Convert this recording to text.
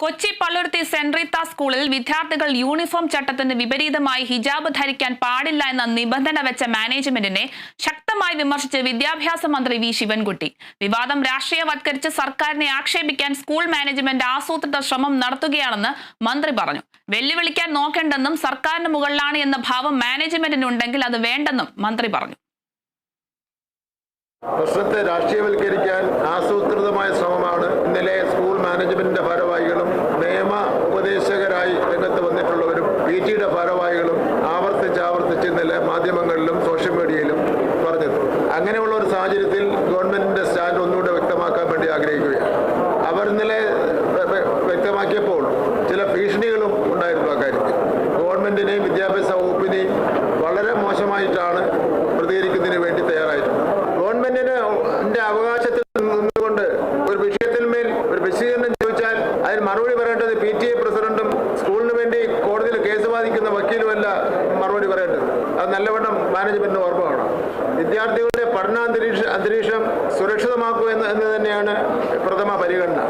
Kochi Palluruthy saint Reetha സ്കൂളിൽ വിദ്യാർത്ഥികൾ uniform ചട്ടത്തിന് വിപരീതമായി ഹിജാബ് ധരിക്കാൻ പാടില്ല എന്ന നിബന്ധന വെച്ച മാനേജ്മെന്റിനെ ശക്തമായി വിമർശിച്ച് വിദ്യാഭ്യാസ മന്ത്രി വി ശിവൻകുട്ടി. വിവാദം രാഷ്ട്രീയവത്കരിച്ച് സർക്കാരിനെ ആക്ഷേപിക്കാൻ സ്കൂൾ മാനേജ്മെന്റ് ആസൂത്രിത ശ്രമം നടത്തുകയാണെന്ന് മന്ത്രി പറഞ്ഞു. വെല്ലുവിളിക്കാൻ നോക്കേണ്ടെന്നും സർക്കാരിന് മുകളിലാണ് എന്ന ഭാവം മാനേജ്മെന്റിനുണ്ടെങ്കിൽ അത് വേണ്ടെന്നും മന്ത്രി പറഞ്ഞു. പ്രശ്നത്തെ രാഷ്ട്രീയവൽക്കരിക്കാൻ ടിയുടെ ഭാരവാഹികളും ആവർത്തിച്ച് ആവർത്തിച്ച് ഇന്നലെ മാധ്യമങ്ങളിലും സോഷ്യൽ മീഡിയയിലും പറഞ്ഞത് അങ്ങനെയുള്ള ഒരു സാഹചര്യത്തിൽ ഗവൺമെന്റിന്റെ സ്റ്റാൻഡ് ഒന്നുകൂടെ വ്യക്തമാക്കാൻ വേണ്ടി ആഗ്രഹിക്കുകയാണ്. അവർ ഇന്നലെ വ്യ- വ്യ- വ്യക്തമാക്കിയപ്പോൾ ചില ഭീഷണികളും ഉണ്ടായിരുന്നു അക്കാര്യത്തിൽ ഗവൺമെന്റിനെയും വിദ്യാഭ്യാസ വകുപ്പിനെയും വളരെ മോശമായിട്ടാണ് പ്രതികരിക്കുന്നതിന് വേണ്ടി തയ്യാറായിട്ടുള്ളത് ഗവൺമെന്റിന് ന്റെ അവകാശത്തിൽ നിന്നുകൊണ്ട് ഒരു വിഷയത്തിൽ മേൽ ഒരു വിശദീകരണം ചോദിച്ചാൽ അതിന് മറുപടി പറയേണ്ടത് പി ടി എ പ്രസിഡന്റും കേസ് വാദിക്കുന്ന വക്കീലുമല്ല മറുപടി പറയേണ്ടത്. അത് നല്ലവണ്ണം മാനേജ്മെന്റിന് ഓർമ്മ വേണം. വിദ്യാർത്ഥികളുടെ പഠനാന്തരീക്ഷ അന്തരീക്ഷം സുരക്ഷിതമാക്കുക എന്ന് തന്നെയാണ് പ്രഥമ പരിഗണന.